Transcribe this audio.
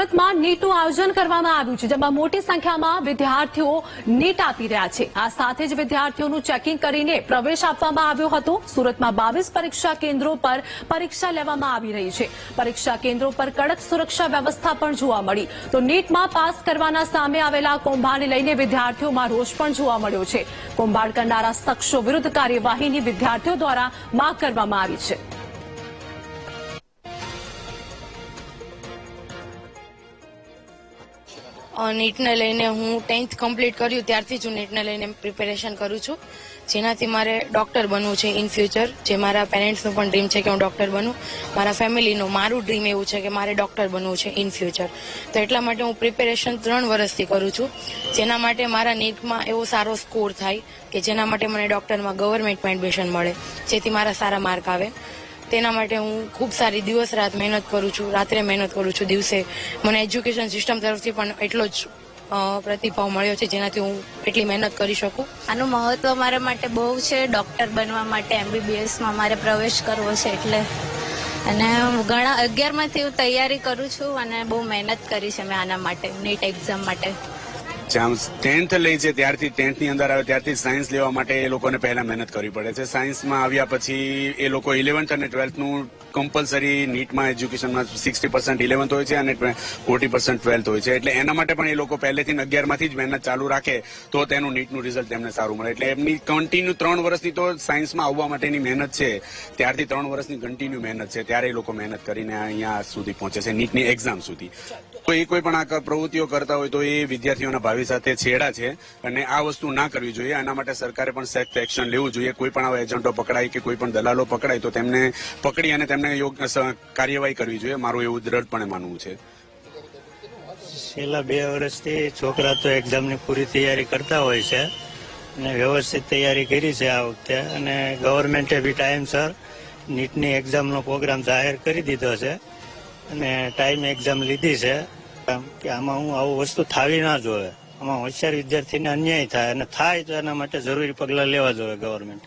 સુરતમાં નીટનું આયોજન કરવામાં આવ્યું છે, જેમાં મોટી સંખ્યામાં વિદ્યાર્થીઓ નીટ આપી રહ્યા છે. આ સાથે જ વિદ્યાર્થીઓનું ચેકિંગ કરીને પ્રવેશ આપવામાં આવ્યો હતો. સુરતમાં બાવીસ પરીક્ષા કેન્દ્રો પર પરીક્ષા લેવામાં આવી રહી છે. પરીક્ષા કેન્દ્રો પર કડક સુરક્ષા વ્યવસ્થા પણ જોવા મળી. તો નીટમાં પાસ કરવાના સામે આવેલા કૌભાંડને લઈને વિદ્યાર્થીઓમાં રોષ પણ જોવા મળ્યો છે. કૌભાંડ કરનારા શખ્સો વિરુદ્ધ કાર્યવાહીની વિદ્યાર્થીઓ દ્વારા માંગ કરવામાં આવી છે. નીટને લઈને હું ટેન્થ કમ્પ્લીટ કર્યું, ત્યારથી જ હું નીટને લઈને પ્રિપેરેશન કરું છું. જેનાથી મારે ડોક્ટર બનવું છે ઇન ફ્યુચર જે મારા પેરેન્ટ્સનું પણ ડ્રીમ છે કે હું ડોક્ટર બનું. મારા ફેમિલીનું મારું ડ્રીમ એવું છે કે મારે ડોક્ટર બનવું છે ઇન ફ્યુચર તો એટલા માટે હું પ્રિપેરેશન ત્રણ વર્ષથી કરું છું. જેના માટે મારા નીટમાં એવો સારો સ્કોર થાય કે જેના માટે મને ડોક્ટરમાં ગવર્મેન્ટમાં એડમિશન મળે. જેથી મારા સારા માર્ક આવે. તેના માટે હું ખૂબ સારી દિવસ રાત મહેનત કરું છું, રાત્રે મહેનત કરું છું, દિવસે. મને એજ્યુકેશન સિસ્ટમ તરફથી પણ એટલો જ પ્રતિભાવ મળ્યો છે, જેનાથી હું એટલી મહેનત કરી શકું. આનું મહત્વ મારા માટે બહુ છે. ડોક્ટર બનવા માટે એમબીબીએસમાં મારે પ્રવેશ કરવો છે એટલે. અને ઘણા અગિયારમાંથી હું તૈયારી કરું છું અને બહુ મહેનત કરી છે મેં આના માટે, નીટ એક્ઝામ માટે. જેમ ટેન્થ લે છે ત્યારથી ટેન્થની અંદર આવે ત્યારથી સાયન્સ લેવા માટે એ લોકોને પહેલા મહેનત કરવી પડે છે. સાયન્સમાં આવ્યા પછી એ લોકો ઇલેવન્થ અને ટ્વેલ્થનું કમ્પલસરી નીટમાં એજ્યુકેશનમાં સિક્સટી પર્સન્ટ ઇલેવન્થ હોય છે અને ફોર્ટી પર્સન્ટ ટ્વેલ્થ હોય છે. એટલે એના માટે પણ એ લોકો પહેલેથી અગિયારમાંથી જ મહેનત ચાલુ રાખે તો તેનું નીટનું રિઝલ્ટ તેમને સારું મળે. એટલે એમની કન્ટિન્યુ ત્રણ વર્ષની તો સાયન્સમાં આવવા માટેની મહેનત છે. ત્યારથી ત્રણ વર્ષની કન્ટિન્યુ મહેનત છે. ત્યારે એ લોકો મહેનત કરીને અહીંયા સુધી પહોંચે છે, નીટની એક્ઝામ સુધી. તો એ કોઈ પણ આ પ્રવૃત્તિઓ કરતા હોય તો એ વિદ્યાર્થીઓના ભાવિ સાથે છેડા છે અને આ વસ્તુ ના કરવી જોઈએ. આના માટે સરકારે પણ સખ્ત એક્શન લેવું જોઈએ. કોઈ પણ આવા એજન્ટો પકડાય કે કોઈ પણ દલાલો પકડાય તો તેમને પકડી અને તેમને યોગ્ય કાર્યવાહી કરવી જોઈએ. મારું એવું દ્રઢપણે માનવું છે. છેલ્લા બે વર્ષથી છોકરા તો એક્ઝામની પૂરી તૈયારી કરતા હોય છે અને વ્યવસ્થિત તૈયારી કરી છે આ વખતે અને ગવર્મેન્ટે બી ટાઈમસર નીટની એક્ઝામનો પ્રોગ્રામ જાહેર કરી દીધો છે અને ટાઈમ એક્ઝામ લીધી છે. કે આમાં હું આવું વસ્તુ થાવી ના જોવે. આમાં હોશિયાર વિદ્યાર્થીને અન્યાય થાય અને થાય તો એના માટે જરૂરી પગલાં લેવા જોઈએ ગવર્મેન્ટ